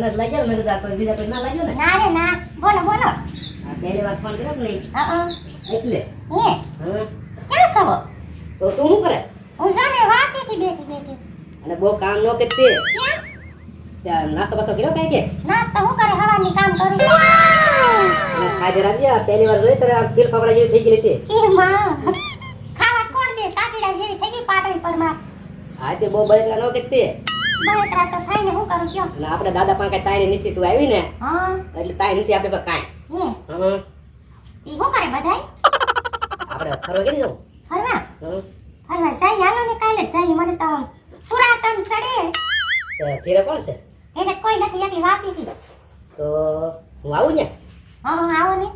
તને લાગ્યો મેં કીધું કોઈ બીજા કોઈ ના લાગ્યો ને. ના રે ના. બોલો બોલો. પહેલી વાર ફોન કર્યો કે નહીં? અ. એટલે? હે? હા. ક્યાં છો તો તું શું કરે? હું જાને વાતીથી બેઠી બેઠી. અને બહુ કામ નો કે તે. ત્યાં નાસ્તો બાસ્તો કર્યો કઈ કે? નાસ્તો હું કરે? હવાની કામ કરું ખાજે રાખજે પહેલી વાર જોઈ તારે દિલ ફાફડા જેવી થઈ ગઈ હતી એ માં ખાવા કોણ દે? કાકીડા જેવી થઈ ગઈ પાટવી પરમાં આ તે બહુ બળકા નો કે તે. હું કરું કયો? આપણે દાદા પાસે કાંઈ નથી તું આવી ને? હા. એટલે તાળી નથી આપણે પાસે કાંઈ. ઈ કરે બધાય? આપણે ફરવા કરી જવું ફરવા? ફરવા જાય હાલો ને કાલે જ મને તો પુરાતન ચડે તો ઘેરે કોણ છે? એને કોઈ નથી એકલી વાતી હતી. તો હું આવું ને? હા હા, આવો ને.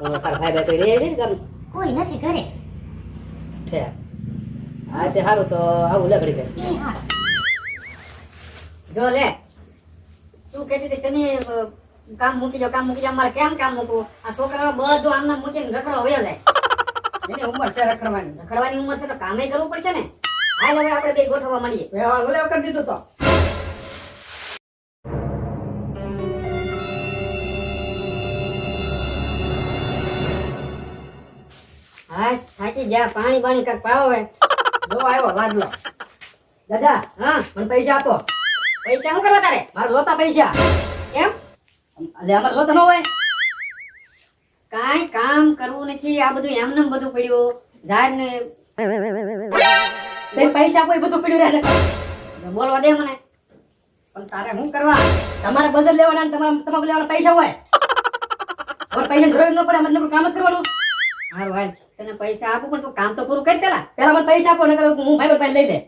હું ભાઈ ભાઈ કોઈ રહે છે ને ગામ કોઈ નથી ઘરે. છે હા તે સારું તો આવું લગડી ઘડી હા. જો લે તું કહેતી હતી તમે કામ મૂકી જાવ કામ મૂકી જાવ મારે કેમ કામ મૂકવું? આ છોકરા બધું આમને મૂકીને રખડવા વયો જાય. એની ઉંમર છે રખડવાની. રખડવાની ઉંમર છે તો કામે કરવું પડશે ને? હાલ હવે આપણે બે ગોઠવવા માંડીએ. વ્યવહાર ઓલે કરી દીધું તો. હાશ થાકી ગયા પાણી બાણી કર પાવો હવે. જો આવ્યો લાડલો દાદા હા પણ પૈસા આપો. પૈસા શું કરવા તારે? મારે જોતા પૈસા. કેમ એટલે અમારે જોતા ન હોય. કાઈ કામ કરવું નથી આ બધું એમને એમ બધું પડ્યું. ઝાડ ને પૈસા કોઈ બધું પડ્યું રહે બોલવા દે મને. પણ તારે શું કરવા? તમારે બજેટ લેવાના ને તમારા તમારે લેવાના પૈસા હોય. તમારે પૈસા જરૂર ન પડે મતલબ કામ જ કરવાનું. હારું હાલ. તને પૈસા આપું પણ તું કામ તો પૂરું કરી પેલા. પેલા મને પૈસા આપો નકર હું ભાઈ પાસે લઈ લે.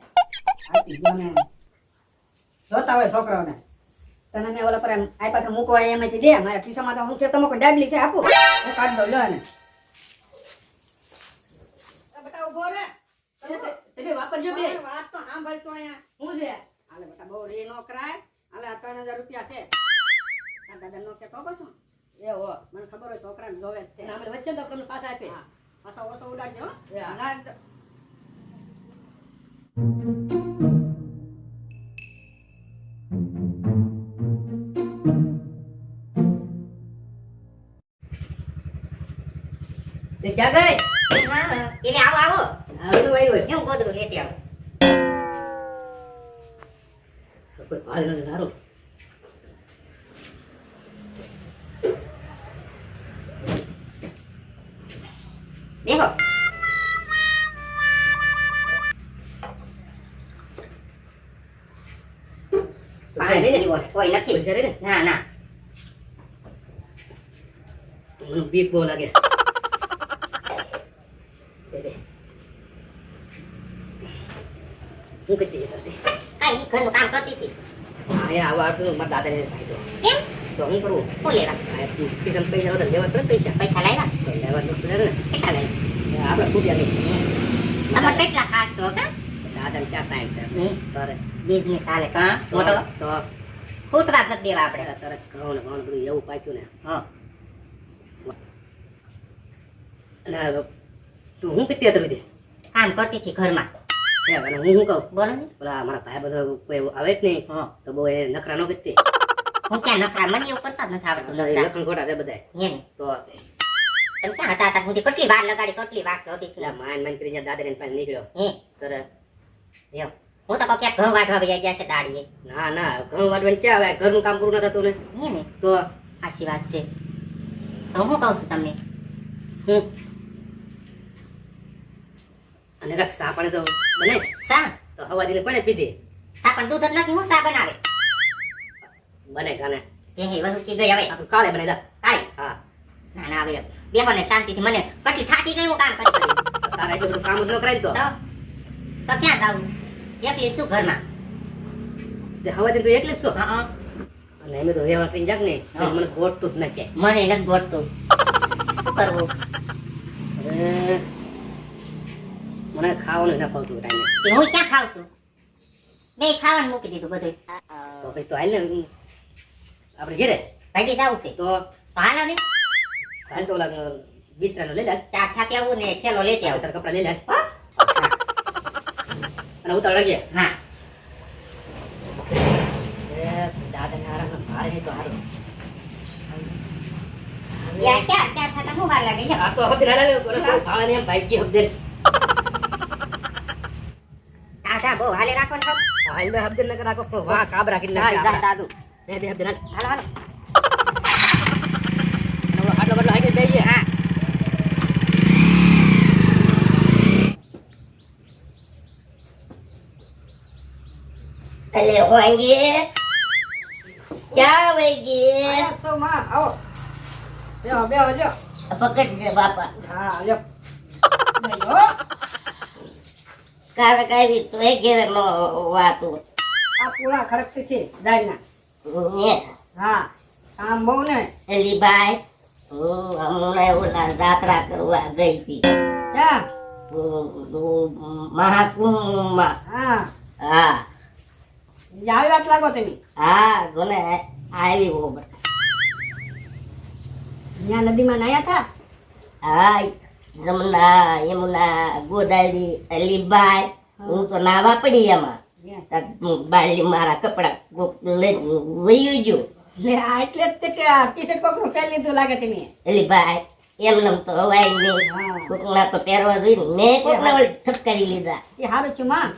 હોય છોકરાઓને. તને મેં ઓલા પર આપ્યા હતા મૂકવા એમાંથી દે મારા ખિસ્સામાં તો હું કે તમારે ડાબલી છે આપો. હું કાઢ દઉં લ્યો ને બેટા ઊભો રે. તમે વાપરજો બે. વાત તો સાંભળતો અહીંયા. હું છે? હાલે બેટા બહુ રે નો કરાય. હાલે આ ત્રણ હજાર રૂપિયા છે. દાદા નો કેતો બસ બસું. એ હો. મને ખબર હોય છોકરાને જોવે તે અને વચ્ચે તો તમને પાછા આપે. હા. પાછો ઓછો ઉડાડજો હો. એ હા. લાગ દો. તે ક્યાં ગઈ એ હા એટલે આવો આવો આવડું આવ્યું હોય હું ગોદડું લેતી આવું કોઈ ભાડે નથી સારું દેખો પાણી પીવો કોઈ નથી પૈસા રે ને ના ના મને બીક બહુ લાગે દે દે. હું કઈ હતી કરતી? કાંઈ નહીં ઘરનું કામ કરતી હતી. હા આવા આવતું મારા દાદાને થાય કેમ? તો હું કરું? શું લેવા. આ પૈસા વધારે લેવા પડે પૈસા. પૈસા લાવ્યા? લેવા તો પડે ને. કેટલા લાવ્યા? આપણે ખૂટ્યા નહીં. તમારે કેટલા ખાસ છો કા? દાદાને ક્યાં ટાઈમ છે? તારે. બિઝનેસ હાલે કા મોટો? તો. ફૂટવા નથી દેવા આપણે. તારે તારે ઘઉં ને ઘઉં બધું એવું પાક્યું ને. હા. અને તું હું કેટલી હતી બધી? કામ કરતી હતી ઘરમાં. અને હું શું કહું? બોલો ને. પેલા મારા ભાઈ બધો કોઈ આવે જ નહીં તો બહુ એ નખરા નો કરતી. હું ક્યાં નખરા? મને એવું કરતા જ નથી આવડતું લખણ ખોટા છે બધા એમ. તો તમે ક્યાં હતા હતા સુધી? કેટલી વાર લગાડી કેટલી વાર જોતી હતી. માન માન કરીને દાદા ને પાસે નીકળ્યો. હે. તરત. એમ. હું તો ક્યાંક ઘઉં વાટવા વહી ગયા છે દાડીએ. ના ના ઘઉં વાટવાની ક્યાં આવે? ઘરનું કામ પૂરું ન થતું ને. હે ને. તો? આશી વાત છે. તો હું કહું છું તમને? હું? અને કાક સા પાણી તો બને? સા? તો હવા દીને કોને પીધી? સા પણ દૂધ જ નથી હું સા બનાવે? બને કાને? બે વસ્તુ કી ગઈ હવે? આખું કાલે બને દા કાલે હા. ના ના આવે બેહો ને શાંતિથી મને કેટલી થાકી ગઈ હું કામ કરી કરી. તારે જો કામ ન કરાય તો. તો? ક્યાં જાવું એકલી શું ઘરમાં. તે હવા દીને તું એકલી શું હા અને એમ તો વ્યવહાર કરીને જાગ ને મને ગોઠતું જ નથી. મને નથી ગોઠતું. શું કરવું? અરે મને ખાવાનું ના ફાવતું ટાઈમે હું ક્યાં ખાવ છું? બે ખાવાનું મૂકી દીધું બધું તો પછી તો હાલ ને આપણે ઘેરે? ભાઈ જાવ છે. તો? હાલો ને. હાલ તો ઓલા બિસ્તરાનો લઈ લે. ચાર થાકી આવું ને થેલો લેતી આવું. તારા કપડા લઈ લે? અને ઉતાર લાગીએ હા. દાદા ને આરામ મારે તો હારું. યાર ચાર ક્યાં થાતા? હું વાર લાગે છે. આ તો હવે ના લે કોને તો ભાળાને એમ ભાઈ ગઈ બહુ હાલે રાખો ને હાલે હાલ હબદે નકર રાખો. વાહ કાબરા કિન હાલ જા દાદુ. બે બે હબદે ના હાલો હાલો. આટલો બટલો હાકી જઈએ. હા. અલે હોંગી ક્યાં વહી ગઈ માં. આવો. બેહો બેહો લ્યો. પકડજે બાપા. હા લ્યો. બેહો. કાવે કાવી તો એ ઘેર નો વાતું. આ પૂળા ખડક છે દાળના ને હા કામ બહુ ને. એલી ભાઈ હું હમણાં ઓલા જાત્રા કરવા ગઈ હતી. મહાકુંભમાં. હા. હા. આવી વાત લાગો તમે હા ગોને આવી ઓબર ત્યાં નદીમાં નાયા હતા હા જમના યમુના ગોદાવરી અલીબાઈ. હું તો નાવા પડી એમાં. બાલી મારા કપડા કોક ગયો વયું ગયું લે એટલે જ કે ટી-શર્ટ કોકનું પહેરી લીધું લાગે તમે અલીબાઈ એમનેમ તો હવાય નહીં. કોકના તો પહેરવા જોઈએ મેં કોકના વળી ઠપકારી લીધા. એ સારું છું માં.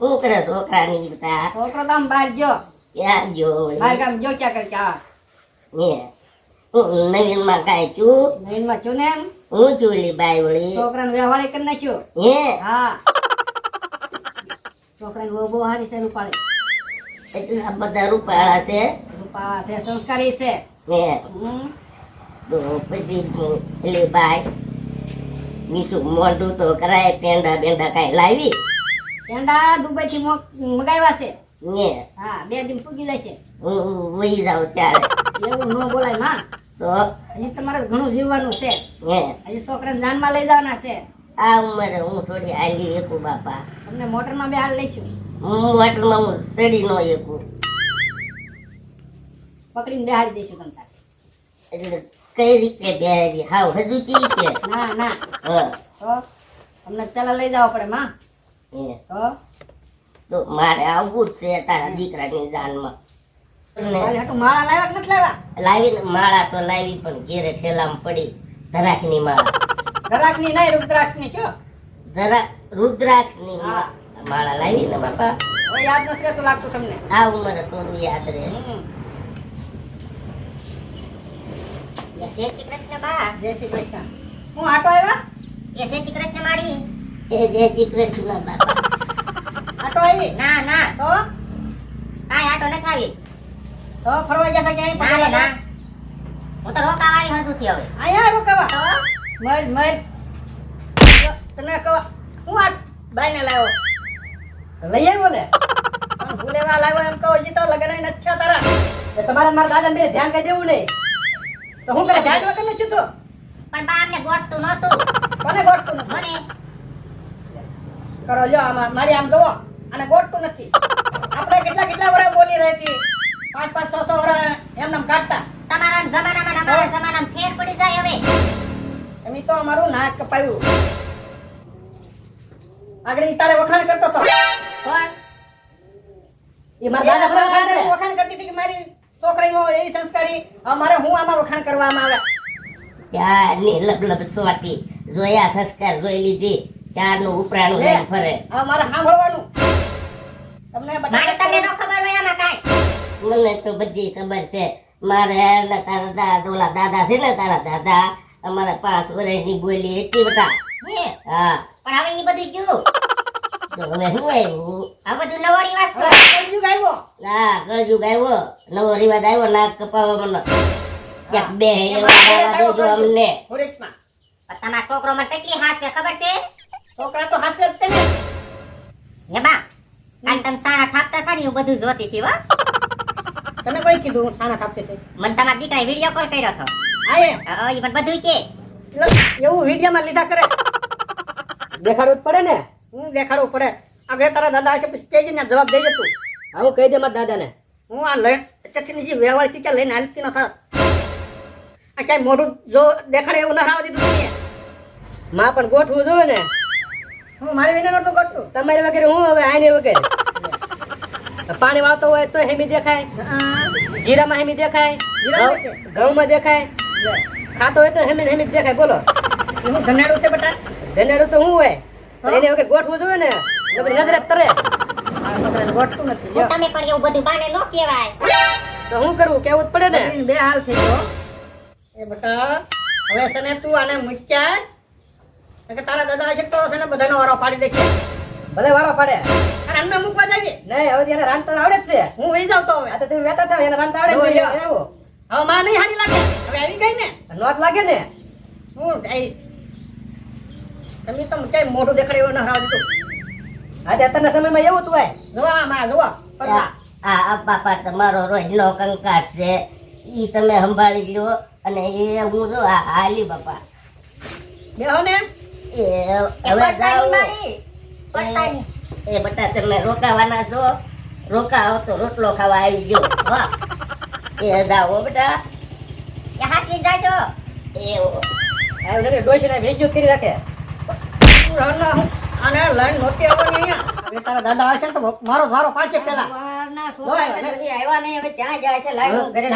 હું કરે છોકરાની બધા? છોકરો તો આમ બહાર ગયો. ક્યાં ગયો બહાર ગામ જો ક્યાં કરે હું નવીનમાં કાંઈ છું. નવીનમાં છું ને એમ? હું છું અલીબાઈ વળી. છોકરાને વ્યવહાર કરી નાખ્યો? હે? હા. છોકરાની બહુ બહુ હારી છે રૂપાળી. આ બધા રૂપાળા છે. રૂપાળા છે સંસ્કારી છે. હે. તો પછી એટલે બાય નીચું મોઢું તો કરાય પેંડા બેંડા કાંઈ લાવી? પેંડા દુબઈ થી મગાવ્યા છે. ને હા બે દિન પૂગી જશે. વહી જાવ ત્યારે. એવું ન બોલાયમાં. તો હજી તમારે ઘણું જીવવાનું છે. હે. હજી છોકરાને જાનમાં લઈ જવાના છે. આ ઉંમરે હું થોડી આલી એકું બાપા. તમને મોટરમાં બે હાલ લઈશું. હું વાટમાં હું ચડી નો એકું પકડીને બેહાડી દઈશું તમે તારે. એટલે કઈ રીતે બેરી હાવ હજુ કી છે ના ના. હ. તો તમને પેલા લઈ જવા પડે માં. હે. તો? તો મારે આવવું જ છે તારા દીકરાની જાનમાં. માળા લાવ્યા કે નથી લાવ્યા? લાવીને માળા તો લાવી પણ ઘેરે ઠેલામાં પડી ધરાકની માળા. ગરાકની નહીં રુદ્રાક્ષની કયો? જરા રુદ્રાક્ષની માળા લાવી ને બાપા. યાદ નથી રહેતું લાગતું તમને? આ ઉંમરે થોડું યાદ રહે. જય શ્રી કૃષ્ણ બા. જય શ્રી કૃષ્ણ. હું આટો આવ્યા? જય શ્રી કૃષ્ણ માડી. એ જય શ્રી કૃષ્ણ બાપા. આટો આવી? ના ના. તો? કાંઈ આટો નથી આવી. તો ફરવા ગયા હતા ક્યાંય? ના પકડવા? હું તો રોકાવાની હજુથી હવે. અહીંયા રોકાવા? મર મર તને કહો હું આ બાઈને લાવ્યો? લઈ આવ્યો ને ભૂલેવા લાવ્યો એમ કહો હજી તો લગન નથી થયા તારા. તમારે મારા દાદા બે ધ્યાન કઈ દેવું નહીં તો હું કરે ધ્યાન વગર નથી તો? પણ બા અમને ગોઠતું નહોતું. કોને ગોઠતું મને. કરો લ્યો આમાં. મારી આમ જોવો. અને ગોઠતું નથી. આપણે કેટલા કેટલા વર્ષ બોલી રહી હતી? પાંચ પાંચ સો સો એમને કાઢતા. તમારા જમાનામાં અમારા જમાનામાં ફેર પડી જાય હવે. એમ તો અમારું નાક કપાયું. આગળ તારે વખાણ કરતો તો. કોણ? એ મારા દાદા ફરક તારે કરે વખાણ કરતી હતી કે મારી છોકરીનો એવી સંસ્કારી? અમારે હું આમાં વખાણ કરવામાં આવે? ત્યારની લબલબ ચોટી? જોયા સંસ્કાર જોઈ લીધી. ક્યારનું ઉપરાણું ફરે. હવે મારે સાંભળવાનું. તમને મારે મને તો બધી ખબર છે. મારે ને તારા દાદા ઓલા દાદા છે ને તારા દાદા અમારા પાંચ વર્ષની બોલી હતી બધા હા? પણ હવે એ બધું ગયું હવે શું આવ્યું? આ બધું નવો રિવાજ હવે આવ્યો. હા કળજુગ આવ્યો નવો રિવાજ આવ્યો નાક કપાવવા મને ક્યાંક બે એવા દેજો અમને. તમારા છોકરો કેટલી ખબર છે? છોકરા તો હાસ્ય જ છે ને. હે બા કાલ તમે સાણા થાપતા હતા ને હું બધું જોતી હતી હો. તને કોઈ કીધું હું ખાના ખાપતી હતી મને તમારા દીકરાએ વીડિયો કોલ કર્યો હતો. હા એમ હા, એ પણ બધું કે. એવું વિડીયોમાં લીધા કરે. દેખાડવું જ પડે ને? હું દેખાડવું પડે. આગળ તારા દાદા હશે પછી કેજી ને જવાબ દેજે તું. હા હું કહી દે મારા દાદાને. હું આ લઈ ચટણી જે વ્યવહાર ચીચા લઈને હાલતી ન થા આ ક્યાંય મોઢું જો દેખાડે એવું ના રાવ દીધું તમે માં પણ ગોઠવું જોવે ને? હું મારી વિના નહોતું કરતું તમારી વગેરે હું હવે આને વગેરે? પાણી વાળતો હોય તો હેમી દેખાય. જીરામાં હેમી દેખાય. ઘઉં- ઘઉંમાં દેખાય. ખાતો હોય તો હેમી હેમી દેખાય. બોલો. ધનેડું છે બટા? ધનેડું તો હું હોય? એને એની ગોઠવું જોઈએ ને. નકર નજરે તરે. ગોઠતું નથી. તમે પણ એવું બધું બાને નો કહેવાય. તો હું કરવું કેવું જ પડે ને? બે હાલ થઈ ગયો. એ બટા હવે સને તું આને મૂક્યા. કે તારા દાદા છે તો છે ને બધાનો વારો પાડી દેશે. ભલે વારો પડે અમને મૂકવા જાવી નહીં હવે એને રાંધતા આવડે જ છે. હું વહી જાવ તો હવે. આ તો તમે વેતા થાવ એને રાંધતા આવડે જ જો. જો. હવે માં નહીં હારી લાગે. હવે આવી ગઈ ને. નોટ લાગે ને? હું આઈ તમે તો ક્યાંય મોઢું દેખાડે એવું ન દીધું આજે અત્યારના સમયમાં એવું જ હોય. જોવા માં જો. આ આ બાપા તમારો રોજનો કંકાસ છે. ઈ તમે સંભાળી લ્યો. અને એ હું જો આ હાલી બાપા. બેહો ને. એ હવે જાઓ. એ- એ બટા તમે રોકાવાના છો? રોકાવો તો રોટલો ખાવા આવી ગયો. વાહ એ દાવો બેટા. એ હાથની જાજો એ આ નથી ડોશીને ભેજ્યું કરી રાખે. તું રહો ને, હું આને લઈને નહોતી આવવાની અહીંયા. હવે તારા દાદા હશે તો મારો વારો પાડશે પેલા. છોકરા આવ્યા નહીં હવે ક્યાં જાય છે ઘરે